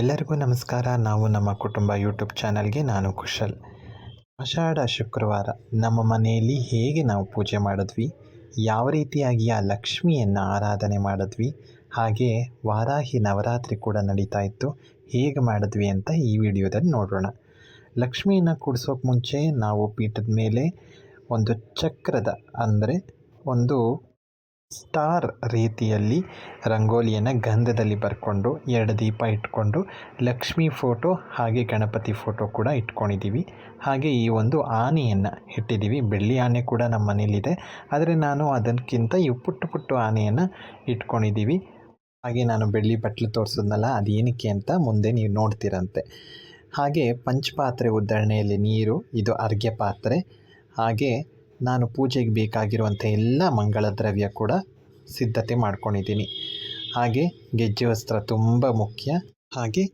ಎಲ್ಲರಿಗೂ ನಮಸ್ಕಾರ. ನಾವು ನಮ್ಮ ಕುಟುಂಬ ಯೂಟ್ಯೂಬ್ ಚಾನಲ್ಗೆ ನಾನು ಕುಶಲ್. ಆಷಾಢ ಶುಕ್ರವಾರ ನಮ್ಮ ಮನೆಯಲ್ಲಿ ಹೇಗೆ ನಾವು ಪೂಜೆ ಮಾಡಿದ್ವಿ, ಯಾವ ರೀತಿಯಾಗಿ ಆ ಲಕ್ಷ್ಮಿಯನ್ನು ಆರಾಧನೆ ಮಾಡಿದ್ವಿ, ಹಾಗೆ ವಾರಾಹಿ ನವರಾತ್ರಿ ಕೂಡ ನಡೀತಾ ಇತ್ತು, ಹೇಗೆ ಮಾಡಿದ್ವಿ ಅಂತ ಈ ವಿಡಿಯೋದಲ್ಲಿ ನೋಡೋಣ. ಲಕ್ಷ್ಮಿಯನ್ನು ಕೂಡಿಸೋಕೆ ಮುಂಚೆ ನಾವು ಪೀಠದ ಮೇಲೆ ಒಂದು ಚಕ್ರದ, ಅಂದರೆ ಒಂದು ಸ್ಟಾರ್ ರೀತಿಯಲ್ಲಿ ರಂಗೋಲಿಯನ್ನು ಗಂಧದಲ್ಲಿ ಬರ್ಕೊಂಡು, ಎರಡು ದೀಪ ಇಟ್ಕೊಂಡು, ಲಕ್ಷ್ಮಿ ಫೋಟೋ ಹಾಗೆ ಗಣಪತಿ ಫೋಟೋ ಕೂಡ ಇಟ್ಕೊಂಡಿದ್ದೀವಿ ಹಾಗೆ ಈ ಒಂದು ಆನೆಯನ್ನು ಇಟ್ಟಿದ್ದೀವಿ ಬೆಳ್ಳಿ ಆನೆ ಕೂಡ ನಮ್ಮ ಮನೇಲಿದೆ ಆದರೆ ನಾನು ಅದಕ್ಕಿಂತ ಈ ಪುಟ್ಟು ಪುಟ್ಟು ಆನೆಯನ್ನು ಇಟ್ಕೊಂಡಿದ್ದೀವಿ ಹಾಗೆ ನಾನು ಬೆಳ್ಳಿ ಬಟ್ಲು ತೋರಿಸಿದ್ನಲ್ಲ ಅದೇನಕ್ಕೆ ಅಂತ ಮುಂದೆ ನೀವು ನೋಡ್ತೀರಂತೆ. ಹಾಗೆ ಪಂಚಪಾತ್ರೆ ಉದ್ದರಣೆಯಲ್ಲಿ ನೀರು, ಇದು ಅರ್ಘ್ಯ ಪಾತ್ರೆ. ಹಾಗೆ ನಾನು ಪೂಜೆಗೆ ಬೇಕಾಗಿರುವಂಥ ಎಲ್ಲ ಮಂಗಳ ದ್ರವ್ಯ ಕೂಡ ಸಿದ್ಧತೆ ಮಾಡ್ಕೊಂಡಿದ್ದೀನಿ. ಹಾಗೆ ಗೆಜ್ಜೆ ವಸ್ತ್ರ ತುಂಬ ಮುಖ್ಯ. ಹಾಗೆ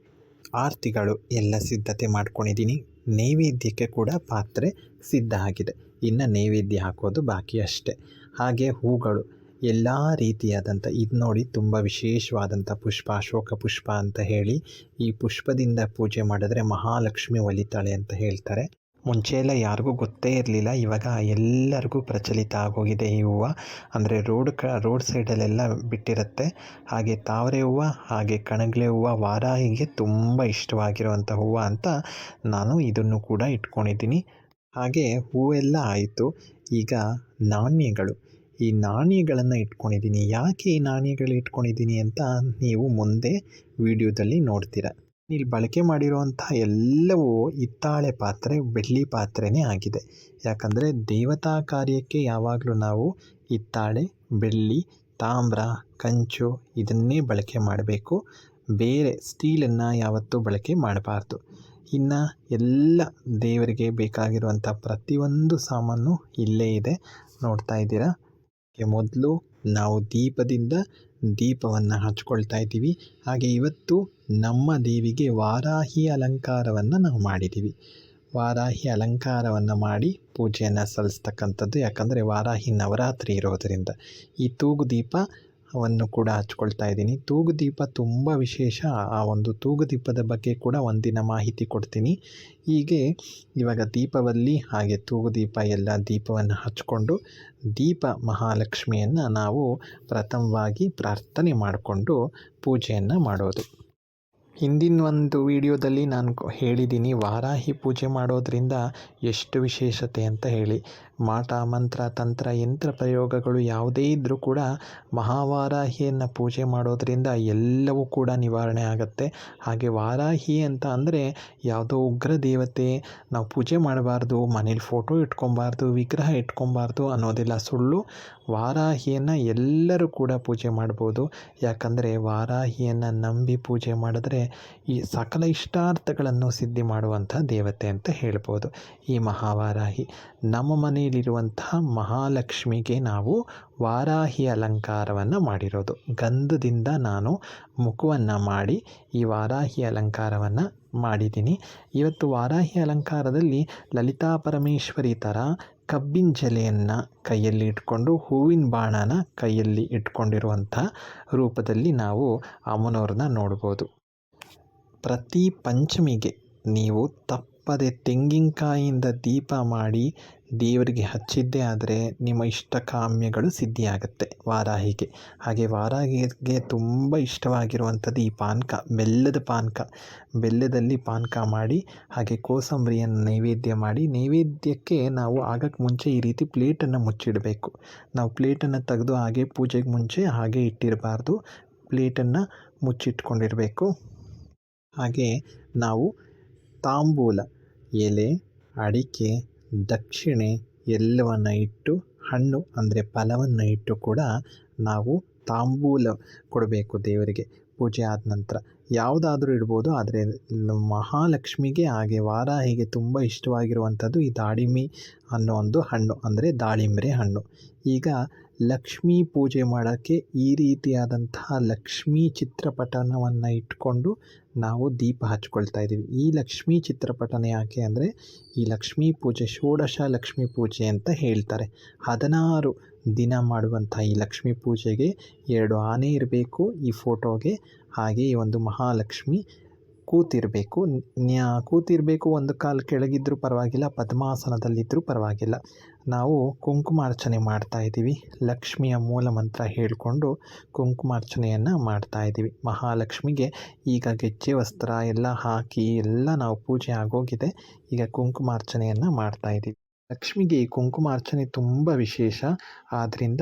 ಆರತಿಗಳು ಎಲ್ಲ ಸಿದ್ಧತೆ ಮಾಡ್ಕೊಂಡಿದ್ದೀನಿ. ನೈವೇದ್ಯಕ್ಕೆ ಕೂಡ ಪಾತ್ರೆ ಸಿದ್ಧ ಆಗಿದೆ. ಇನ್ನು ನೈವೇದ್ಯ ಹಾಕೋದು ಬಾಕಿ ಅಷ್ಟೆ. ಹಾಗೆ ಹೂಗಳು ಎಲ್ಲ ರೀತಿಯಾದಂಥ, ಇದು ನೋಡಿ ತುಂಬ ವಿಶೇಷವಾದಂಥ ಪುಷ್ಪ, ಅಶೋಕ ಪುಷ್ಪ ಅಂತ ಹೇಳಿ ಈ ಪುಷ್ಪದಿಂದ ಪೂಜೆ ಮಾಡಿದ್ರೆ ಮಹಾಲಕ್ಷ್ಮಿ ಒಲಿತಾಳೆ ಅಂತ ಹೇಳ್ತಾರೆ. ಮುಂಚೆ ಎಲ್ಲ ಯಾರಿಗೂ ಗೊತ್ತೇ ಇರಲಿಲ್ಲ. ಇವಾಗ ಎಲ್ಲರಿಗೂ ಪ್ರಚಲಿತ ಆಗೋಗಿದೆ ಈ ಹೂವು. ಅಂದರೆ ರೋಡ್ ಕ, ರೋಡ್ ಸೈಡಲ್ಲೆಲ್ಲ ಬಿಟ್ಟಿರುತ್ತೆ. ಹಾಗೆ ತಾವರೆ ಹೂವು, ಹಾಗೆ ಕಣಗ್ಲೆ ಹೂವು, ವಾರಾಹಿಗೆ ತುಂಬ ಇಷ್ಟವಾಗಿರುವಂಥ ಹೂವು ಅಂತ ನಾನು ಇದನ್ನು ಕೂಡ ಇಟ್ಕೊಂಡಿದ್ದೀನಿ. ಹಾಗೆ ಹೂವೆಲ್ಲ ಆಯಿತು. ಈಗ ನಾಣ್ಯಗಳು. ಈ ನಾಣ್ಯಗಳನ್ನು ಇಟ್ಕೊಂಡಿದ್ದೀನಿ. ಯಾಕೆ ಈ ನಾಣ್ಯಗಳು ಇಟ್ಕೊಂಡಿದ್ದೀನಿ ಅಂತ ನೀವು ಮುಂದೆ ವಿಡಿಯೋದಲ್ಲಿ ನೋಡ್ತೀರ. ಇಲ್ಲಿ ಬಳಕೆ ಮಾಡಿರುವಂಥ ಎಲ್ಲವೂ ಹಿತ್ತಾಳೆ ಪಾತ್ರೆ, ಬೆಳ್ಳಿ ಪಾತ್ರೆನೇ ಆಗಿದೆ. ಯಾಕಂದರೆ ದೇವತಾ ಕಾರ್ಯಕ್ಕೆ ಯಾವಾಗಲೂ ನಾವು ಹಿತ್ತಾಳೆ, ಬೆಳ್ಳಿ, ತಾಮ್ರ, ಕಂಚು ಇದನ್ನೇ ಬಳಕೆ ಮಾಡಬೇಕು. ಬೇರೆ ಸ್ಟೀಲನ್ನು ಯಾವತ್ತೂ ಬಳಕೆ ಮಾಡಬಾರ್ದು. ಇನ್ನು ಎಲ್ಲ ದೇವರಿಗೆ ಬೇಕಾಗಿರುವಂಥ ಪ್ರತಿಯೊಂದು ಸಾಮಾನು ಇಲ್ಲೇ ಇದೆ. ನೋಡ್ತಾ ಇದ್ದೀರಾ? ಮೊದಲು ನಾವು ದೀಪದಿಂದ ದೀಪವನ್ನು ಹಚ್ಕೊಳ್ತಾ ಇದ್ದೀವಿ. ಹಾಗೆ ಇವತ್ತು ನಮ್ಮ ದೇವಿಗೆ ವಾರಾಹಿ ಅಲಂಕಾರವನ್ನು ನಾವು ಮಾಡಿದ್ದೀವಿ. ವಾರಾಹಿ ಅಲಂಕಾರವನ್ನು ಮಾಡಿ ಪೂಜೆಯನ್ನು ಸಲ್ಲಿಸ್ತಕ್ಕಂಥದ್ದು ಯಾಕಂದರೆ ವಾರಾಹಿ ನವರಾತ್ರಿ ಇರೋದರಿಂದ. ಈ ತೂಗು ದೀಪ ಅವನ್ನು ಕೂಡ ಹಚ್ಕೊಳ್ತಾ ಇದ್ದೀನಿ. ತೂಗು ದೀಪ ತುಂಬ ವಿಶೇಷ. ಆ ಒಂದು ತೂಗು ದೀಪದ ಬಗ್ಗೆ ಕೂಡ ಒಂದಿನ ಮಾಹಿತಿ ಕೊಡ್ತೀನಿ. ಹೀಗೆ ಇವಾಗ ದೀಪವಲ್ಲಿ ಹಾಗೆ ತೂಗು ದೀಪ, ಎಲ್ಲ ದೀಪವನ್ನು ಹಚ್ಕೊಂಡು ದೀಪ ಮಹಾಲಕ್ಷ್ಮಿಯನ್ನು ನಾವು ಪ್ರಥಮವಾಗಿ ಪ್ರಾರ್ಥನೆ ಮಾಡಿಕೊಂಡು ಪೂಜೆಯನ್ನು ಮಾಡೋದು. ಹಿಂದಿನ ಒಂದು ವಿಡಿಯೋದಲ್ಲಿ ನಾನು ಹೇಳಿದ್ದೀನಿ, ವಾರಾಹಿ ಪೂಜೆ ಮಾಡೋದರಿಂದ ಎಷ್ಟು ವಿಶೇಷತೆ ಅಂತ ಹೇಳಿ. ಮಾಟ ಮಂತ್ರ, ತಂತ್ರ, ಯಂತ್ರ ಪ್ರಯೋಗಗಳು ಯಾವುದೇ ಇದ್ದರೂ ಕೂಡ ಮಹಾವಾರಾಹಿಯನ್ನು ಪೂಜೆ ಮಾಡೋದರಿಂದ ಎಲ್ಲವೂ ಕೂಡ ನಿವಾರಣೆ ಆಗುತ್ತೆ. ಹಾಗೆ ವಾರಾಹಿ ಅಂತ ಅಂದರೆ ಯಾವುದೋ ಉಗ್ರ ದೇವತೆ ನಾವು ಪೂಜೆ ಮಾಡಬಾರ್ದು, ಮನೇಲಿ ಫೋಟೋ ಇಟ್ಕೊಬಾರ್ದು, ವಿಗ್ರಹ ಇಟ್ಕೊಬಾರ್ದು ಅನ್ನೋದೆಲ್ಲ ಸುಳ್ಳು. ವಾರಾಹಿಯನ್ನು ಎಲ್ಲರೂ ಕೂಡ ಪೂಜೆ ಮಾಡ್ಬೋದು. ಯಾಕಂದರೆ ವಾರಾಹಿಯನ್ನು ನಂಬಿ ಪೂಜೆ ಮಾಡಿದ್ರೆ ಈ ಸಕಲ ಇಷ್ಟಾರ್ಥಗಳನ್ನು ಸಿದ್ಧಿ ಮಾಡುವಂಥ ದೇವತೆ ಅಂತ ಹೇಳ್ಬೋದು. ಈ ಮಹಾವಾರಾಹಿ ನಮ್ಮ ಮನೆಯಲ್ಲಿರುವಂತಹ ಮಹಾಲಕ್ಷ್ಮಿಗೆ ನಾವು ವಾರಾಹಿ ಅಲಂಕಾರವನ್ನು ಮಾಡಿರೋದು. ಗಂಧದಿಂದ ನಾನು ಮುಖವನ್ನು ಮಾಡಿ ಈ ವಾರಾಹಿ ಅಲಂಕಾರವನ್ನು ಮಾಡಿದ್ದೀನಿ. ಇವತ್ತು ವಾರಾಹಿ ಅಲಂಕಾರದಲ್ಲಿ ಲಲಿತಾ ಪರಮೇಶ್ವರಿ ಥರ ಕಬ್ಬಿನ ಜಲೆಯನ್ನು ಕೈಯಲ್ಲಿ ಇಟ್ಕೊಂಡು, ಹೂವಿನ ಬಾಣನ ಕೈಯಲ್ಲಿ ಇಟ್ಕೊಂಡಿರುವಂಥ ರೂಪದಲ್ಲಿ ನಾವು ಅಮ್ಮನವ್ರನ್ನ ನೋಡ್ಬೋದು. ಪ್ರತಿ ಪಂಚಮಿಗೆ ನೀವು ತಪ್ಪದೆ ತೆಂಗಿನಕಾಯಿಯಿಂದ ದೀಪ ಮಾಡಿ ದೇವರಿಗೆ ಹಚ್ಚಿದ್ದೇ ಆದರೆ ನಿಮ್ಮ ಇಷ್ಟ ಕಾಮ್ಯಗಳು ಸಿದ್ಧಿಯಾಗುತ್ತೆ. ವಾರಾಹಿಗೆ ಹಾಗೆ. ವಾರಾಹಿಗೆ ತುಂಬ ಇಷ್ಟವಾಗಿರುವಂಥದ್ದು ಈ ಪಾನಕ, ಬೆಲ್ಲದ ಪಾನಕ. ಬೆಲ್ಲದಲ್ಲಿ ಪಾನಕ ಮಾಡಿ, ಹಾಗೆ ಕೋಸಂಬರಿಯನ್ನು ನೈವೇದ್ಯ ಮಾಡಿ, ನೈವೇದ್ಯಕ್ಕೆ ನಾವು ಆಗಕ್ಕೆ ಮುಂಚೆ ಈ ರೀತಿ ಪ್ಲೇಟನ್ನು ಮುಚ್ಚಿಡಬೇಕು. ನಾವು ಪ್ಲೇಟನ್ನು ತೆಗೆದು ಹಾಗೆ ಪೂಜೆಗೆ ಮುಂಚೆ ಹಾಗೆ ಇಟ್ಟಿರಬಾರ್ದು. ಪ್ಲೇಟನ್ನು ಮುಚ್ಚಿಟ್ಕೊಂಡಿರಬೇಕು. ಹಾಗೆ ನಾವು ತಾಂಬೂಲ, ಎಲೆ, ಅಡಿಕೆ, ದಕ್ಷಿಣೆ ಎಲ್ಲವನ್ನು ಇಟ್ಟು, ಹಣ್ಣು ಅಂದರೆ ಫಲವನ್ನು ಇಟ್ಟು ಕೂಡ ನಾವು ತಾಂಬೂಲ ಕೊಡಬೇಕು ದೇವರಿಗೆ. ಪೂಜೆ ಆದ ನಂತರ ಯಾವುದಾದ್ರೂ ಇಡ್ಬೋದು, ಆದರೆ ಮಹಾಲಕ್ಷ್ಮಿಗೆ ಹಾಗೆ ವಾರಾಹಿಗೆ ತುಂಬ ಇಷ್ಟವಾಗಿರುವಂಥದ್ದು ಈ ದಾಳಿಂಬೆ ಅನ್ನೋ ಒಂದು ಹಣ್ಣು ಅಂದರೆ ದಾಳಿಂಬೆ ಹಣ್ಣು. ಈಗ ಲಕ್ಷ್ಮೀ ಪೂಜೆ ಮಾಡೋಕ್ಕೆ ಈ ರೀತಿಯಾದಂತಹ ಲಕ್ಷ್ಮೀ ಚಿತ್ರಪಟನವನ್ನು ಇಟ್ಕೊಂಡು ನಾವು ದೀಪ ಹಚ್ಕೊಳ್ತಾ ಇದ್ದೀವಿ. ಈ ಲಕ್ಷ್ಮೀ ಚಿತ್ರಪಟನೆ ಯಾಕೆ ಅಂದರೆ, ಈ ಲಕ್ಷ್ಮೀ ಪೂಜೆ ಷೋಡಶ ಲಕ್ಷ್ಮೀ ಪೂಜೆ ಅಂತ ಹೇಳ್ತಾರೆ. ಹದಿನಾರು ದಿನ ಮಾಡುವಂಥ ಈ ಲಕ್ಷ್ಮೀ ಪೂಜೆಗೆ ಎರಡು ಆನೆ ಇರಬೇಕು, ಈ ಫೋಟೋಗೆ ಹಾಗೆ ಈ ಒಂದು ಮಹಾಲಕ್ಷ್ಮಿ ಕೂತಿರಬೇಕು. ನ್ಯಾ, ಕೂತಿರಬೇಕು ಒಂದು ಕಾಲು ಕೆಳಗಿದ್ದರೂ ಪರವಾಗಿಲ್ಲ ಪದ್ಮಾಸನದಲ್ಲಿದ್ದರೂ ಪರವಾಗಿಲ್ಲ. ನಾವು ಕುಂಕುಮಾರ್ಚನೆ ಮಾಡ್ತಾ ಇದ್ದೀವಿ. ಲಕ್ಷ್ಮಿಯ ಮೂಲ ಮಂತ್ರ ಹೇಳಿಕೊಂಡು ಕುಂಕುಮಾರ್ಚನೆಯನ್ನು ಮಾಡ್ತಾ ಇದ್ದೀವಿ. ಮಹಾಲಕ್ಷ್ಮಿಗೆ ಈಗ ಗೆಜ್ಜೆ, ವಸ್ತ್ರ ಎಲ್ಲ ಹಾಕಿ ಎಲ್ಲ ನಾವು ಪೂಜೆ ಆಗೋಗಿದೆ. ಈಗ ಕುಂಕುಮಾರ್ಚನೆಯನ್ನು ಮಾಡ್ತಾ ಇದ್ದೀವಿ. ಲಕ್ಷ್ಮಿಗೆ ಈ ಕುಂಕುಮಾರ್ಚನೆ ತುಂಬ ವಿಶೇಷ. ಆದ್ದರಿಂದ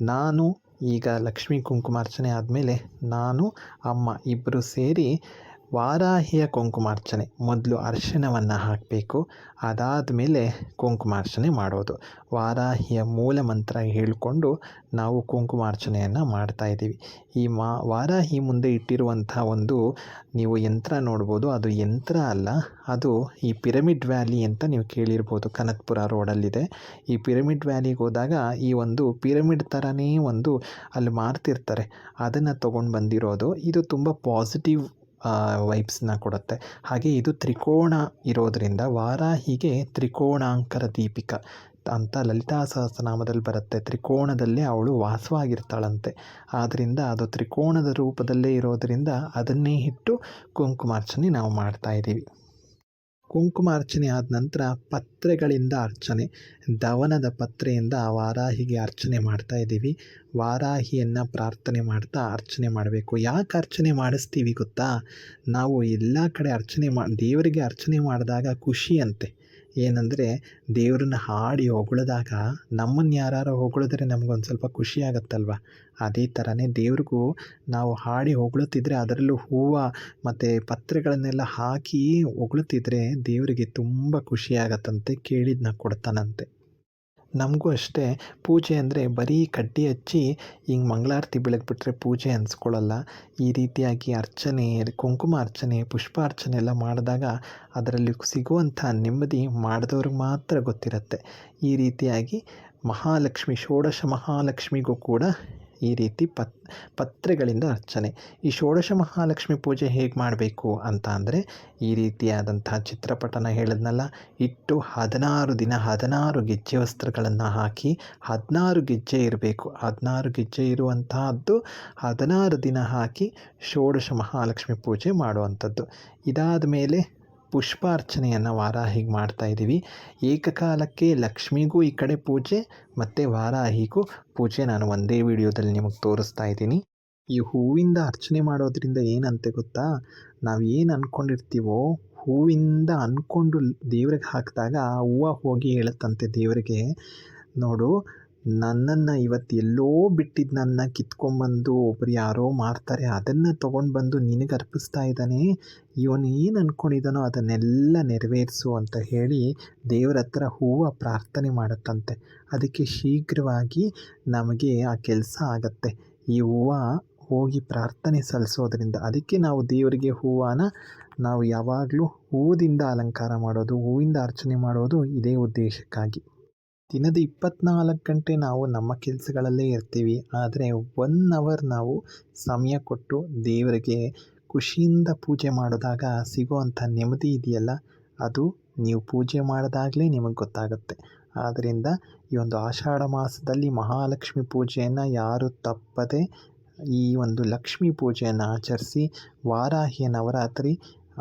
ನಾನು, ಈಗ ಲಕ್ಷ್ಮೀ ಕುಂಕುಮಾರ್ಚನೆ ಆದಮೇಲೆ ನಾನು, ಅಮ್ಮ ಇಬ್ಬರು ಸೇರಿ ವಾರಾಹಿಯ ಕುಂಕುಮಾರ್ಚನೆ ಮೊದಲು ಅರಿಶಿಣವನ್ನು ಹಾಕಬೇಕು, ಅದಾದ ಮೇಲೆ ಕುಂಕುಮಾರ್ಚನೆ ಮಾಡೋದು. ವಾರಾಹಿಯ ಮೂಲ ಮಂತ್ರ ಹೇಳಿಕೊಂಡು ನಾವು ಕುಂಕುಮಾರ್ಚನೆಯನ್ನು ಮಾಡ್ತಾ ಇದ್ದೀವಿ. ಈ ಮಾ, ವಾರಾಹಿ ಮುಂದೆ ಇಟ್ಟಿರುವಂಥ ಒಂದು ನೀವು ಯಂತ್ರ ನೋಡ್ಬೋದು. ಅದು ಯಂತ್ರ ಅಲ್ಲ, ಅದು ಈ ಪಿರಮಿಡ್ ವ್ಯಾಲಿ ಅಂತ ನೀವು ಕೇಳಿರ್ಬೋದು. ಕನಕ್ಪುರ ರೋಡಲ್ಲಿದೆ. ಈ ಪಿರಮಿಡ್ ವ್ಯಾಲಿಗೆ ಹೋದಾಗ ಈ ಒಂದು ಪಿರಮಿಡ್ ಥರನೇ ಒಂದು ಅಲ್ಲಿ ಮಾರ್ತಿರ್ತಾರೆ. ಅದನ್ನು ತೊಗೊಂಡು ಬಂದಿರೋದು. ಇದು ತುಂಬ ಪಾಸಿಟಿವ್ ವೈಬ್ಸ್ನ ಕೊಡುತ್ತೆ. ಹಾಗೆ ಇದು ತ್ರಿಕೋಣ ಇರೋದರಿಂದ ವಾರಾಹಿಗೆ ತ್ರಿಕೋಣಾಂಕರ ದೀಪಿಕ ಅಂತ ಲಲಿತಾ ಸಹಸ್ರನಾಮದಲ್ಲಿ ಬರುತ್ತೆ. ತ್ರಿಕೋಣದಲ್ಲೇ ಅವಳು ವಾಸವಾಗಿರ್ತಾಳಂತೆ. ಆದ್ದರಿಂದ ಅದು ತ್ರಿಕೋಣದ ರೂಪದಲ್ಲೇ ಇರೋದರಿಂದ ಅದನ್ನೇ ಇಟ್ಟು ಕುಂಕುಮಾರ್ಚನೆ ನಾವು ಮಾಡ್ತಾ ಇದ್ದೀವಿ. ಕುಂಕುಮಾರ್ಚನೆ ಆದ ನಂತರ ಪತ್ರೆಗಳಿಂದ ಅರ್ಚನೆ, ದವನದ ಪತ್ರೆಯಿಂದ ವಾರಾಹಿಗೆ ಅರ್ಚನೆ ಮಾಡ್ತಾ ಇದ್ದೀವಿ. ವಾರಾಹಿಯನ್ನು ಪ್ರಾರ್ಥನೆ ಮಾಡ್ತಾ ಅರ್ಚನೆ ಮಾಡಬೇಕು. ಯಾಕೆ ಅರ್ಚನೆ ಮಾಡಿಸ್ತೀವಿ ಗೊತ್ತಾ? ನಾವು ಎಲ್ಲ ಕಡೆ ಅರ್ಚನೆ ಮಾ, ದೇವರಿಗೆ ಅರ್ಚನೆ ಮಾಡಿದಾಗ ಖುಷಿಯಂತೆ ಏನಂದರೆ ದೇವ್ರನ್ನ ಹಾಡಿ ಹೊಗಳಿದಾಗ ನಮ್ಮನ್ನು ಯಾರು ಹೊಗಳಿದ್ರೆ ನಮಗೊಂದು ಸ್ವಲ್ಪ ಖುಷಿ ಆಗುತ್ತಲ್ವ? ಅದೇ ಥರನೇ ದೇವ್ರಿಗೂ ನಾವು ಹಾಡಿ ಹೊಗಳುತ್ತಿದ್ರೆ ಅದರಲ್ಲೂ ಹೂವು ಮತ್ತು ಪತ್ರೆಗಳನ್ನೆಲ್ಲ ಹಾಕಿ ಹೊಗಳುತ್ತಿದ್ರೆ ದೇವರಿಗೆ ತುಂಬ ಖುಷಿಯಾಗತ್ತಂತೆ ಕೇಳಿದ್ನ ಕೊಡ್ತಾನಂತೆ. ನಮಗೂ ಅಷ್ಟೇ. ಪೂಜೆ ಅಂದರೆ ಬರೀ ಕಡ್ಡಿ ಹಚ್ಚಿ ಹಿಂಗೆ ಮಂಗಳಾರತಿ ಬೆಳಗ್ಬಿಟ್ರೆ ಪೂಜೆ ಅನಿಸ್ಕೊಳ್ಳಲ್ಲ ಈ ರೀತಿಯಾಗಿ ಅರ್ಚನೆ, ಕುಂಕುಮ ಅರ್ಚನೆ ಪುಷ್ಪಾರ್ಚನೆ ಎಲ್ಲ ಮಾಡಿದಾಗ ಅದರಲ್ಲಿ ಸಿಗುವಂಥ ನೆಮ್ಮದಿ ಮಾಡಿದವ್ರಿಗೆ ಮಾತ್ರ ಗೊತ್ತಿರುತ್ತೆ. ಈ ರೀತಿಯಾಗಿ ಮಹಾಲಕ್ಷ್ಮಿ, ಷೋಡಶ ಮಹಾಲಕ್ಷ್ಮಿಗೂ ಕೂಡ ಈ ರೀತಿ ಪತ್, ಪತ್ರೆಗಳಿಂದ ಅರ್ಚನೆ. ಈ ಷೋಡಶ ಮಹಾಲಕ್ಷ್ಮಿ ಪೂಜೆ ಹೇಗೆ ಮಾಡಬೇಕು ಅಂತ ಅಂದರೆ ಈ ರೀತಿಯಾದಂತಹ ಚಿತ್ರಪಟನ ಹೇಳಿದ್ನಲ್ಲ. ಇಟ್ಟು ಹದಿನಾರು ದಿನ, ಹದಿನಾರು ಗೆಜ್ಜೆ ವಸ್ತ್ರಗಳನ್ನು ಹಾಕಿ ಹದಿನಾರು ಗೆಜ್ಜೆ ಇರಬೇಕು. ಹದಿನಾರು ಗೆಜ್ಜೆ ಇರುವಂತಹದ್ದು ಹದಿನಾರು ದಿನ ಹಾಕಿ ಷೋಡಶ ಮಹಾಲಕ್ಷ್ಮಿ ಪೂಜೆ ಮಾಡುವಂಥದ್ದು. ಇದಾದ ಮೇಲೆ ಪುಷ್ಪಾರ್ಚನೆಯನ್ನು ವಾರಾಹಿಗೆ ಮಾಡ್ತಾ ಇದ್ದೀವಿ ಏಕಕಾಲಕ್ಕೆ ಲಕ್ಷ್ಮಿಗೂ ಈ ಕಡೆ ಪೂಜೆ, ಮತ್ತು ವಾರಾಹಿಗೂ ಪೂಜೆ ನಾನು ಒಂದೇ ವಿಡಿಯೋದಲ್ಲಿ ನಿಮಗೆ ತೋರಿಸ್ತಾ ಇದ್ದೀನಿ. ಈ ಹೂವಿಂದ ಅರ್ಚನೆ ಮಾಡೋದ್ರಿಂದ ಏನಂತೆ ಗೊತ್ತಾ? ನಾವು ಏನು ಅಂದ್ಕೊಂಡಿರ್ತೀವೋ ಹೂವಿಂದ ಅಂದ್ಕೊಂಡು ದೇವ್ರಿಗೆ ಹಾಕಿದಾಗ ಹೂವು ಹೋಗಿ ಹೇಳುತ್ತಂತೆ ದೇವರಿಗೆ. ನೋಡು ನನ್ನನ್ನು ಇವತ್ತು ಎಲ್ಲೋ ಬಿಟ್ಟಿದ್ದನ್ನ ಕಿತ್ಕೊಂಡ್ಬಂದು ಒಬ್ರು ಯಾರೋ ಮಾರ್ತಾರೆ ಅದನ್ನು ತೊಗೊಂಡು ಬಂದು ನಿನಗೆ ಅರ್ಪಿಸ್ತಾ ಇದ್ದಾನೆ, ಇವನು ಏನು ಅಂದ್ಕೊಂಡಿದ್ದಾನೋ ಅದನ್ನೆಲ್ಲ ನೆರವೇರಿಸು ಅಂತ ಹೇಳಿ ದೇವರ ಹತ್ರ ಹೂವು ಪ್ರಾರ್ಥನೆ ಮಾಡುತ್ತಂತೆ. ಅದಕ್ಕೆ ಶೀಘ್ರವಾಗಿ ನಮಗೆ ಆ ಕೆಲಸ ಆಗತ್ತೆ. ಈ ಹೂವು ಹೋಗಿ ಪ್ರಾರ್ಥನೆ ಸಲ್ಲಿಸೋದ್ರಿಂದ ಅದಕ್ಕೆ ನಾವು ದೇವರಿಗೆ ಹೂವನ್ನ ನಾವು ಯಾವಾಗಲೂ ಹೂವಿಂದ ಅಲಂಕಾರ ಮಾಡೋದು, ಹೂವಿಂದ ಅರ್ಚನೆ ಮಾಡೋದು ಇದೇ ಉದ್ದೇಶಕ್ಕಾಗಿ. ದಿನದ ಇಪ್ಪತ್ನಾಲ್ಕು ಗಂಟೆ ನಾವು ನಮ್ಮ ಕೆಲಸಗಳಲ್ಲೇ ಇರ್ತೀವಿ. ಆದರೆ ಒನ್ ಅವರ್ ನಾವು ಸಮಯ ಕೊಟ್ಟು ದೇವರಿಗೆ ಖುಷಿಯಿಂದ ಪೂಜೆ ಮಾಡಿದಾಗ ಸಿಗುವಂಥ ನೆಮ್ಮದಿ ಇದೆಯಲ್ಲ? ಅದು ನೀವು ಪೂಜೆ ಮಾಡಿದಾಗಲೇ ನಿಮಗೆ ಗೊತ್ತಾಗುತ್ತೆ. ಆದ್ದರಿಂದ ಈ ಒಂದು ಆಷಾಢ ಮಾಸದಲ್ಲಿ ಮಹಾಲಕ್ಷ್ಮಿ ಪೂಜೆಯನ್ನು ಯಾರು ತಪ್ಪದೆ ಈ ಒಂದು ಲಕ್ಷ್ಮೀ ಪೂಜೆಯನ್ನು ಆಚರಿಸಿ ವಾರಾಹಿಯ ನವರಾತ್ರಿ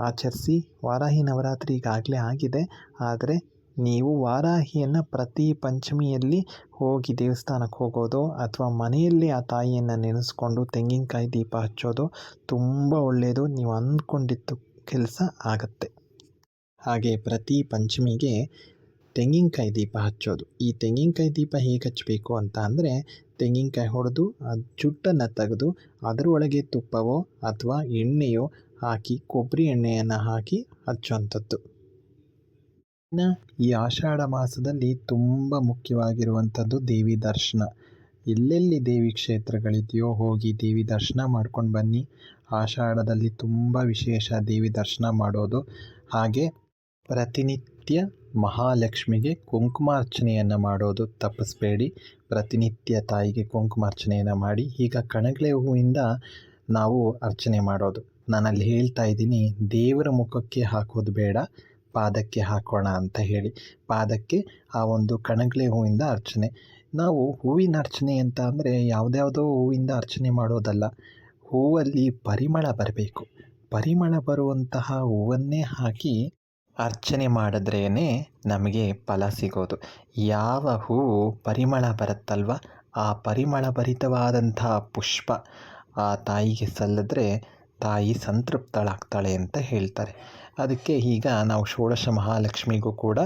ಆಚರಿಸಿ, ವಾರಾಹಿ ನವರಾತ್ರಿ ಈಗಾಗಲೇ ಆಗಿದೆ. ಆದರೆ ನೀವು ವಾರಾಹಿಯನ್ನು ಪ್ರತಿ ಪಂಚಮಿಯಲ್ಲಿ ಹೋಗಿ ದೇವಸ್ಥಾನಕ್ಕೆ ಹೋಗೋದು ಅಥವಾ ಮನೆಯಲ್ಲಿ ಆ ತಾಯಿಯನ್ನು ನೆನೆಸ್ಕೊಂಡು ತೆಂಗಿನಕಾಯಿ ದೀಪ ಹಚ್ಚೋದು ತುಂಬ ಒಳ್ಳೆಯದು. ನೀವು ಅಂದ್ಕೊಂಡಿದ್ದು ಕೆಲಸ ಆಗತ್ತೆ. ಹಾಗೆ ಪ್ರತಿ ಪಂಚಮಿಗೆ ತೆಂಗಿನಕಾಯಿ ದೀಪ ಹಚ್ಚೋದು. ಈ ತೆಂಗಿನಕಾಯಿ ದೀಪ ಹೇಗೆ ಹಚ್ಚಬೇಕು ಅಂತ ಅಂದರೆ ತೆಂಗಿನಕಾಯಿ ಹೊಡೆದು ಅದು ಜುಟ್ಟನ್ನು ತೆಗೆದು ಅದರೊಳಗೆ ತುಪ್ಪವೋ ಅಥವಾ ಎಣ್ಣೆಯೋ ಹಾಕಿ, ಕೊಬ್ಬರಿ ಎಣ್ಣೆಯನ್ನು ಹಾಕಿ ಹಚ್ಚುವಂಥದ್ದು. ಇನ್ನು ಈ ಆಷಾಢ ಮಾಸದಲ್ಲಿ ತುಂಬ ಮುಖ್ಯವಾಗಿರುವಂಥದ್ದು ದೇವಿ ದರ್ಶನ. ಎಲ್ಲೆಲ್ಲಿ ದೇವಿ ಕ್ಷೇತ್ರಗಳಿದೆಯೋ ಹೋಗಿ ದೇವಿ ದರ್ಶನ ಮಾಡ್ಕೊಂಡು ಬನ್ನಿ. ಆಷಾಢದಲ್ಲಿ ತುಂಬ ವಿಶೇಷ ದೇವಿ ದರ್ಶನ ಮಾಡೋದು. ಹಾಗೆ ಪ್ರತಿನಿತ್ಯ ಮಹಾಲಕ್ಷ್ಮಿಗೆ ಕುಂಕುಮಾರ್ಚನೆಯನ್ನು ಮಾಡೋದು ತಪ್ಪಿಸ್ಬೇಡಿ. ಪ್ರತಿನಿತ್ಯ ತಾಯಿಗೆ ಕುಂಕುಮಾರ್ಚನೆಯನ್ನು ಮಾಡಿ ಈಗ ಕಣಗಲೆ ಹೂವಿಂದ ನಾವು ಅರ್ಚನೆ ಮಾಡೋದು. ನಾನಲ್ಲಿ ಹೇಳ್ತಾ ಇದ್ದೀನಿ, ದೇವರ ಮುಖಕ್ಕೆ ಹಾಕೋದು ಬೇಡ. ಪಾದಕ್ಕೆ ಹಾಕೋಣ ಅಂತ ಹೇಳಿ ಪಾದಕ್ಕೆ ಆ ಒಂದು ಕಣಗಲೆ ಹೂವಿಂದ ಅರ್ಚನೆ. ನಾವು ಹೂವಿನ ಅರ್ಚನೆ ಅಂತ ಅಂದರೆ ಯಾವುದ್ಯಾವುದೋ ಹೂವಿಂದ ಅರ್ಚನೆ ಮಾಡೋದಲ್ಲ, ಹೂವಲ್ಲಿ ಪರಿಮಳ ಬರಬೇಕು. ಪರಿಮಳ ಬರುವಂತಹ ಹೂವನ್ನೇ ಹಾಕಿ ಅರ್ಚನೆ ಮಾಡಿದ್ರೇ ನಮಗೆ ಫಲ ಸಿಗೋದು. ಯಾವ ಹೂವು ಪರಿಮಳ ಬರುತ್ತಲ್ವ, ಆ ಪರಿಮಳ ಭರಿತವಾದಂತಹ ಪುಷ್ಪ ಆ ತಾಯಿಗೆ ಸಲ್ಲಿದ್ರೆ ತಾಯಿ ಸಂತೃಪ್ತಳಾಗ್ತಾಳೆ ಅಂತ ಹೇಳ್ತಾರೆ. ಅದಕ್ಕೆ ಈಗ ನಾವು ಷೋಡಶ ಮಹಾಲಕ್ಷ್ಮಿಗೂ ಕೂಡ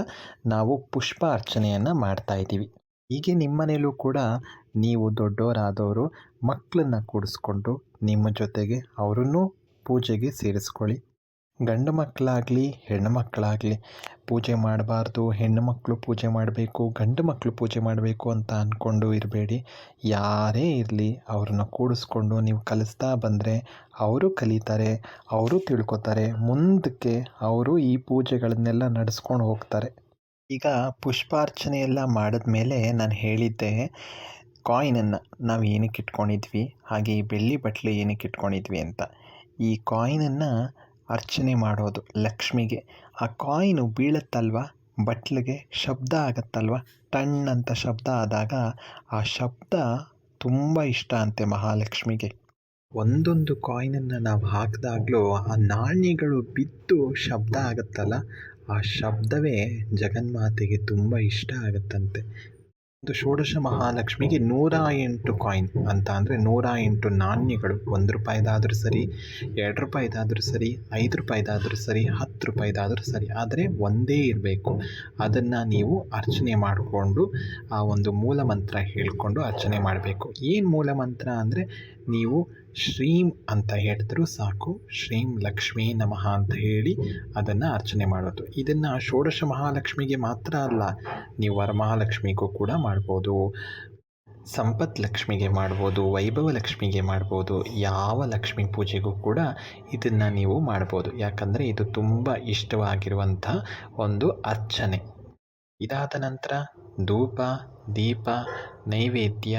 ನಾವು ಪುಷ್ಪ ಅರ್ಚನೆಯನ್ನು ಮಾಡ್ತಾ ಇದ್ದೀವಿ. ಹೀಗೆ ನಿಮ್ಮ ಮನೇಲೂ ಕೂಡ ನೀವು ದೊಡ್ಡವರಾದವರು ಮಕ್ಕಳನ್ನ ಕೂಡಿಸ್ಕೊಂಡು ನಿಮ್ಮ ಜೊತೆಗೆ ಅವರನ್ನೂ ಪೂಜೆಗೆ ಸೇರಿಸ್ಕೊಳ್ಳಿ. ಗಂಡು ಮಕ್ಕಳಾಗಲಿ, ಹೆಣ್ಣು ಮಕ್ಕಳಾಗಲಿ ಪೂಜೆ ಮಾಡಬಾರ್ದು, ಹೆಣ್ಣು ಮಕ್ಕಳು ಪೂಜೆ ಮಾಡಬೇಕು, ಗಂಡು ಮಕ್ಕಳು ಪೂಜೆ ಮಾಡಬೇಕು ಅಂತ ಅಂದ್ಕೊಂಡು ಇರಬೇಡಿ. ಯಾರೇ ಇರಲಿ, ಅವ್ರನ್ನ ಕೂಡಿಸ್ಕೊಂಡು ನೀವು ಕಲಿಸ್ತಾ ಬಂದರೆ ಅವರು ಕಲಿತಾರೆ, ಅವರು ತಿಳ್ಕೊತಾರೆ. ಮುಂದಕ್ಕೆ ಅವರು ಈ ಪೂಜೆಗಳನ್ನೆಲ್ಲ ನಡೆಸ್ಕೊಂಡು ಹೋಗ್ತಾರೆ. ಈಗ ಪುಷ್ಪಾರ್ಚನೆ ಎಲ್ಲ ಮಾಡಿದ್ಮೇಲೆ ನಾನು ಹೇಳಿದ್ದೆ, ಕಾಯಿನನ್ನು ನಾವು ಏನಕ್ಕೆ ಇಟ್ಕೊಂಡಿದ್ವಿ? ಹಾಗೆ ಈ ಬೆಳ್ಳಿ ಬಟ್ಲು ಏನಕ್ಕೆ ಇಟ್ಕೊಂಡಿದ್ವಿ ಅಂತ. ಈ ಕಾಯಿನನ್ನು ಅರ್ಚನೆ ಮಾಡೋದು ಲಕ್ಷ್ಮಿಗೆ. ಆ ಕಾಯಿನು ಬೀಳುತ್ತಲ್ವ? ಬಟ್ಲಿಗೆ ಶಬ್ದ ಆಗತ್ತಲ್ವ? ಟಣ್ಣಂತ ಶಬ್ದ ಆದಾಗ ಆ ಶಬ್ದ ತುಂಬ ಇಷ್ಟ ಅಂತೆ ಮಹಾಲಕ್ಷ್ಮಿಗೆ. ಒಂದೊಂದು ಕಾಯಿನನ್ನು ನಾವು ಹಾಕಿದಾಗಲೂ ಆ ನಾಣ್ಯಗಳು ಬಿದ್ದು ಶಬ್ದ ಆಗುತ್ತಲ್ಲ? ಆ ಶಬ್ದವೇ ಜಗನ್ಮಾತೆಗೆ ತುಂಬ ಇಷ್ಟ ಆಗುತ್ತಂತೆ. ಒಂದು ಷೋಡಶ ಮಹಾಲಕ್ಷ್ಮಿಗೆ ನೂರ ಎಂಟು ಕಾಯಿನ್ ಅಂತ ಅಂದರೆ ನೂರ ಎಂಟು ನಾಣ್ಯಗಳು. ಒಂದು ರೂಪಾಯಿದಾದರೂ ಸರಿ, ಎರಡು ರೂಪಾಯಿದಾದರೂ ಸರಿ, ಐದು ರೂಪಾಯಿದಾದರೂ ಸರಿ, ಹತ್ತು ರೂಪಾಯಿದಾದರೂ ಸರಿ, ಆದರೆ ಒಂದೇ ಇರಬೇಕು. ಅದನ್ನು ನೀವು ಅರ್ಚನೆ ಮಾಡಿಕೊಂಡು ಆ ಒಂದು ಮೂಲ ಮಂತ್ರ ಹೇಳಿಕೊಂಡು ಅರ್ಚನೆ ಮಾಡಬೇಕು. ಏನು ಮೂಲ ಮಂತ್ರ ಅಂದರೆ ನೀವು ಶ್ರೀಂ ಅಂತ ಹೇಳಿದ್ರು ಸಾಕು, ಶ್ರೀಂ ಲಕ್ಷ್ಮೀ ನಮಃ ಅಂತ ಹೇಳಿ ಅದನ್ನು ಅರ್ಚನೆ ಮಾಡೋದು. ಇದನ್ನು ಷೋಡಶ ಮಹಾಲಕ್ಷ್ಮಿಗೆ ಮಾತ್ರ ಅಲ್ಲ, ನೀವು ವರಮಹಾಲಕ್ಷ್ಮಿಗೂ ಕೂಡ ಮಾಡ್ಬೋದು. ಸಂಪತ್ ಲಕ್ಷ್ಮಿಗೆ ಮಾಡ್ಬೋದು, ವೈಭವ ಲಕ್ಷ್ಮಿಗೆ ಮಾಡ್ಬೋದು, ಯಾವ ಲಕ್ಷ್ಮಿ ಪೂಜೆಗೂ ಕೂಡ ಇದನ್ನು ನೀವು ಮಾಡ್ಬೋದು. ಯಾಕಂದರೆ ಇದು ತುಂಬ ಇಷ್ಟವಾಗಿರುವಂಥ ಒಂದು ಅರ್ಚನೆ. ಇದಾದ ನಂತರ ಧೂಪ, ದೀಪ, ನೈವೇದ್ಯ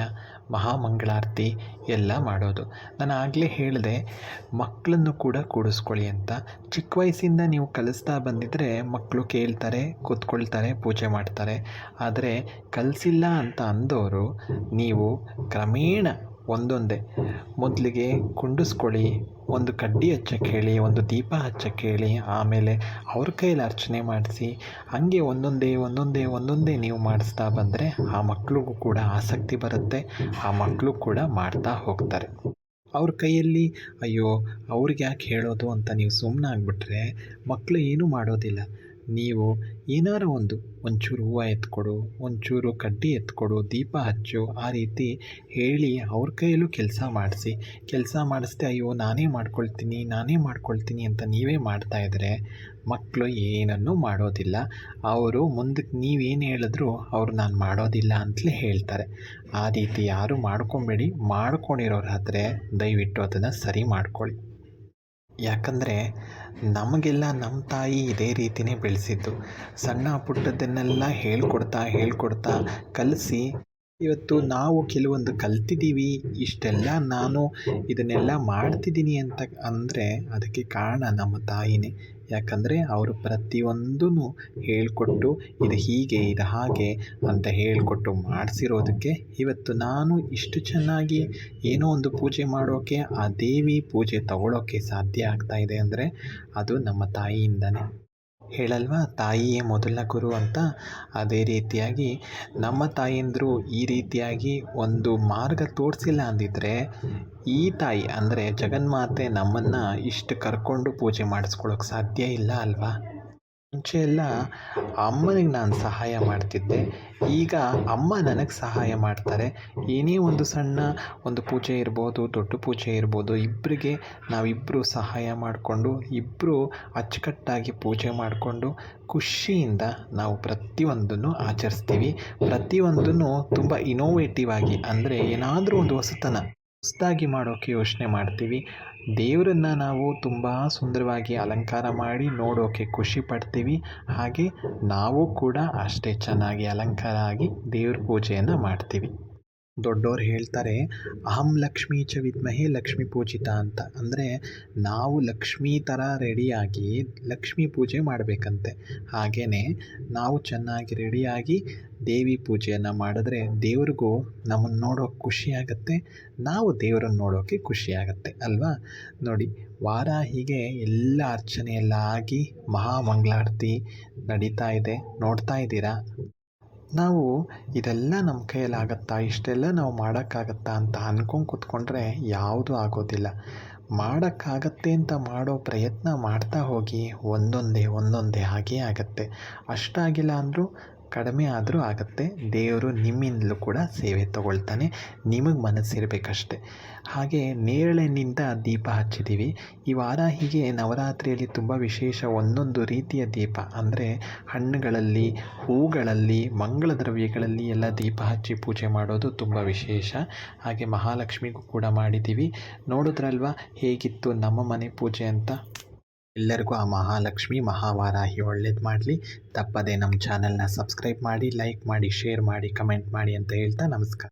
ಮಹಾಮಂಗಳಾರತಿ ಎಲ್ಲ ಮಾಡೋದು. ನಾನು ಆಗಲೇ ಹೇಳಿದೆ ಮಕ್ಕಳನ್ನು ಕೂಡ ಕೂಡಿಸ್ಕೊಳ್ಳಿ ಅಂತ. ಚಿಕ್ಕ ವಯಸ್ಸಿಂದ ನೀವು ಕಲಿಸ್ತಾ ಬಂದಿದ್ದರೆ ಮಕ್ಕಳು ಕೇಳ್ತಾರೆ, ಕೂತ್ಕೊಳ್ತಾರೆ, ಪೂಜೆ ಮಾಡ್ತಾರೆ. ಆದರೆ ಕಲಿಸಿಲ್ಲ ಅಂತ ಅಂದವರು ನೀವು ಕ್ರಮೇಣ ಒಂದೊಂದೇ. ಮೊದಲಿಗೆ ಕುಂಡಿಸ್ಕೊಳ್ಳಿ, ಒಂದು ಕಡ್ಡಿ ಹಚ್ಚಕ್ಕೆ ಹೇಳಿ ಒಂದು ದೀಪ ಹಚ್ಚಕ್ಕೆ ಹೇಳಿ ಆಮೇಲೆ ಅವ್ರ ಕೈಯಲ್ಲಿ ಅರ್ಚನೆ ಮಾಡಿಸಿ, ಹಾಗೆ ಒಂದೊಂದೇ ಒಂದೊಂದೇ ಒಂದೊಂದೇ ನೀವು ಮಾಡಿಸ್ತಾ ಬಂದರೆ ಆ ಮಕ್ಕಳಿಗೂ ಕೂಡ ಆಸಕ್ತಿ ಬರುತ್ತೆ, ಆ ಮಕ್ಕಳು ಕೂಡ ಮಾಡ್ತಾ ಹೋಗ್ತಾರೆ. ಅವ್ರ ಕೈಯಲ್ಲಿ, ಅಯ್ಯೋ ಅವ್ರಿಗೆ ಯಾಕೆ ಹೇಳೋದು ಅಂತ ನೀವು ಸುಮ್ಮನೆ ಆಗಿಬಿಟ್ರೆ ಮಕ್ಕಳು ಏನೂ ಮಾಡೋದಿಲ್ಲ. ನೀವು ಏನಾರು ಒಂದು, ಒಂಚೂರು ಹೂವು ಎತ್ಕೊಡು, ಒಂಚೂರು ಕಡ್ಡಿ ಎತ್ಕೊಡು, ದೀಪ ಹಚ್ಚು, ಆ ರೀತಿ ಹೇಳಿ ಅವ್ರ ಕೈಯಲ್ಲೂ ಕೆಲಸ ಮಾಡಿಸಿ. ಕೆಲಸ ಮಾಡಿಸ್ದೆ, ಅಯ್ಯೋ, ನಾನೇ ಮಾಡ್ಕೊಳ್ತೀನಿ ನಾನೇ ಮಾಡ್ಕೊಳ್ತೀನಿ ಅಂತ ನೀವೇ ಮಾಡ್ತಾಯಿದ್ರೆ ಮಕ್ಕಳು ಏನನ್ನೂ ಮಾಡೋದಿಲ್ಲ. ಅವರು ಮುಂದಕ್ಕೆ ನೀವೇನು ಹೇಳಿದ್ರು ಅವರು ನಾನು ಮಾಡೋದಿಲ್ಲ ಅಂತಲೇ ಹೇಳ್ತಾರೆ. ಆ ರೀತಿ ಯಾರೂ ಮಾಡ್ಕೊಬೇಡಿ ಮಾಡ್ಕೊಂಡಿರೋರಾದರೆ ದಯವಿಟ್ಟು ಅದನ್ನು ಸರಿ ಮಾಡ್ಕೊಳ್ಳಿ. ಯಾಕಂದರೆ ನಮಗೆಲ್ಲ ನಮ್ಮ ತಾಯಿ ಇದೇ ರೀತಿಯೇ ಬೆಳೆಸಿದ್ದು. ಸಣ್ಣ ಪುಟ್ಟದ್ದನ್ನೆಲ್ಲ ಹೇಳ್ಕೊಡ್ತಾ ಹೇಳ್ಕೊಡ್ತಾ ಕಲಿಸಿ ಇವತ್ತು ನಾವು ಕೆಲವೊಂದು ಕಲ್ತಿದ್ದೀವಿ, ಇಷ್ಟೆಲ್ಲ ನಾನು ಇದನ್ನೆಲ್ಲ ಮಾಡ್ತಿದ್ದೀನಿ ಅಂತ ಅಂದರೆ ಅದಕ್ಕೆ ಕಾರಣ ನಮ್ಮ ತಾಯಿನೇ. ಯಾಕಂದರೆ ಅವರು ಪ್ರತಿಯೊಂದೂ ಹೇಳಿಕೊಟ್ಟು ಇದು ಹೀಗೆ, ಇದು ಹಾಗೆ ಅಂತ ಹೇಳಿಕೊಟ್ಟು ಮಾಡಿಸಿರೋದಕ್ಕೆ ಇವತ್ತು ನಾನು ಇಷ್ಟು ಚೆನ್ನಾಗಿ ಏನೋ ಒಂದು ಪೂಜೆ ಮಾಡೋಕ್ಕೆ ಆ ದೇವಿ ಪೂಜೆ ತಗೊಳ್ಳೋಕ್ಕೆ ಸಾಧ್ಯ ಆಗ್ತಾ ಇದೆ ಅಂದರೆ ಅದು ನಮ್ಮ ತಾಯಿಯಿಂದನೇ. ಹೇಳಲ್ವಾ? ತಾಯಿಯೇ ಮೊದಲ ಗುರು ಅಂತ ಅದೇ ರೀತಿಯಾಗಿ ನಮ್ಮ ತಾಯಂದಿರು ಈ ರೀತಿಯಾಗಿ ಒಂದು ಮಾರ್ಗ ತೋರಿಸಿಲ್ಲ ಅಂದಿದ್ದರೆ ಈ ತಾಯಿ ಅಂದರೆ ಜಗನ್ಮಾತೆ ನಮ್ಮನ್ನು ಇಷ್ಟು ಕರ್ಕೊಂಡು ಪೂಜೆ ಮಾಡಿಸ್ಕೊಳ್ಳೋಕೆ ಸಾಧ್ಯ ಇಲ್ಲ ಅಲ್ವಾ? ಮುಂಚೆ ಎಲ್ಲ ಅಮ್ಮನಿಗೆ ನಾನು ಸಹಾಯ ಮಾಡ್ತಿದ್ದೆ. ಈಗ ಅಮ್ಮ ನನಗೆ ಸಹಾಯ ಮಾಡ್ತಾರೆ. ಏನೇ ಒಂದು ಸಣ್ಣ ಒಂದು ಪೂಜೆ ಇರ್ಬೋದು, ದೊಡ್ಡ ಪೂಜೆ ಇರ್ಬೋದು ಇಬ್ಬರಿಗೆ ನಾವಿಬ್ಬರು ಸಹಾಯ ಮಾಡಿಕೊಂಡು ಇಬ್ಬರು ಅಚ್ಚುಕಟ್ಟಾಗಿ ಪೂಜೆ ಮಾಡಿಕೊಂಡು ಖುಷಿಯಿಂದ ನಾವು ಪ್ರತಿಯೊಂದನ್ನು ಆಚರಿಸ್ತೀವಿ. ಪ್ರತಿಯೊಂದನ್ನು ತುಂಬ ಇನೋವೇಟಿವ್ ಆಗಿ, ಅಂದರೆ ಏನಾದರೂ ಒಂದು ಹೊಸತನ. ಹೊಸದಾಗಿ ಮಾಡೋಕ್ಕೆ ಯೋಚನೆ ಮಾಡ್ತೀವಿ. ದೇವರನ್ನು ನಾವು ತುಂಬ ಸುಂದರವಾಗಿ ಅಲಂಕಾರ ಮಾಡಿ ನೋಡೋಕ್ಕೆ ಖುಷಿ ಪಡ್ತೀವಿ. ಹಾಗೆ ನಾವು ಕೂಡ ಅಷ್ಟೇ ಚೆನ್ನಾಗಿ ಅಲಂಕಾರ ಆಗಿ ದೇವ್ರ ಪೂಜೆಯನ್ನು ಮಾಡ್ತೀವಿ. ದೊಡ್ಡೋರು ಹೇಳ್ತಾರೆ, ಅಹಂ ಲಕ್ಷ್ಮೀ ಚ ವಿದ್ಮಹೇ ಲಕ್ಷ್ಮೀ ಪೂಜಿತ ಅಂತ. ಅಂದರೆ ನಾವು ಲಕ್ಷ್ಮೀ ಥರ ರೆಡಿಯಾಗಿ ಲಕ್ಷ್ಮೀ ಪೂಜೆ ಮಾಡಬೇಕಂತೆ. ಹಾಗೆಯೇ ನಾವು ಚೆನ್ನಾಗಿ ರೆಡಿಯಾಗಿ ದೇವಿ ಪೂಜೆಯನ್ನು ಮಾಡಿದ್ರೆ ದೇವ್ರಿಗೂ ನಮ್ಮನ್ನು ನೋಡೋಕೆ ಖುಷಿಯಾಗತ್ತೆ ನಾವು ದೇವರನ್ನು ನೋಡೋಕ್ಕೆ ಖುಷಿಯಾಗತ್ತೆ ಅಲ್ವಾ? ನೋಡಿ, ವಾರ ಹೀಗೆ ಎಲ್ಲ ಅರ್ಚನೆ ಎಲ್ಲ ಆಗಿ ಮಹಾಮಂಗಳಾರತಿ ನಡೀತಾ ಇದೆ. ನೋಡ್ತಾ ಇದ್ದೀರಾ? ನಾವು ಇದೆಲ್ಲ ನಮ್ಮ ಕೈಯಲ್ಲಾಗತ್ತಾ ಇಷ್ಟೆಲ್ಲ ನಾವು ಮಾಡೋಕ್ಕಾಗತ್ತಾ ಅಂತ ಅನ್ಕೊಂಡು ಕೂತ್ಕೊಂಡ್ರೆ ಯಾವುದೂ ಆಗೋದಿಲ್ಲ. ಮಾಡೋಕ್ಕಾಗತ್ತೆ ಅಂತ ಮಾಡೋ ಪ್ರಯತ್ನ ಮಾಡ್ತಾ ಹೋಗಿ ಒಂದೊಂದೇ ಒಂದೊಂದೇ ಹಾಗೇ ಆಗುತ್ತೆ. ಅಷ್ಟಾಗಿಲ್ಲ ಅಂದರೂ ಕಡಿಮೆ ಆದರೂ ಆಗುತ್ತೆ. ದೇವರು ನಿಮ್ಮಿಂದಲೂ ಕೂಡ ಸೇವೆ ತಗೊಳ್ತಾನೆ. ನಿಮಗೆ ಮನಸ್ಸಿರಬೇಕಷ್ಟೆ. ಹಾಗೆ ನೇರಳೆನಿಂದ ದೀಪ ಹಚ್ಚಿದ್ದೀವಿ ಈ ವಾರ ಹೀಗೆ ನವರಾತ್ರಿಯಲ್ಲಿ ತುಂಬ ವಿಶೇಷ ಒಂದೊಂದು ರೀತಿಯ ದೀಪ. ಅಂದರೆ ಹಣ್ಣುಗಳಲ್ಲಿ, ಹೂಗಳಲ್ಲಿ ಮಂಗಳ ದ್ರವ್ಯಗಳಲ್ಲಿ ಎಲ್ಲ ದೀಪ ಹಚ್ಚಿ ಪೂಜೆ ಮಾಡೋದು ತುಂಬ ವಿಶೇಷ. ಹಾಗೆ ಮಹಾಲಕ್ಷ್ಮಿಗೂ ಕೂಡ ಮಾಡಿದ್ದೀವಿ ನೋಡಿದ್ರಲ್ವ ಹೇಗಿತ್ತು ನಮ್ಮ ಮನೆ ಪೂಜೆ ಅಂತ? ಎಲ್ಲರಿಗೂ ಆ ಮಹಾಲಕ್ಷ್ಮಿ, ಮಹಾವಾರಾಹಿ ಒಳ್ಳೇದು ಮಾಡಲಿ. ತಪ್ಪದೆ ನಮ್ಮ ಚಾನಲ್ನ ಸಬ್ಸ್ಕ್ರೈಬ್ ಮಾಡಿ, ಲೈಕ್ ಮಾಡಿ, ಶೇರ್ ಮಾಡಿ, ಕಮೆಂಟ್ ಮಾಡಿ ಅಂತ ಹೇಳ್ತಾ ನಮಸ್ಕಾರ.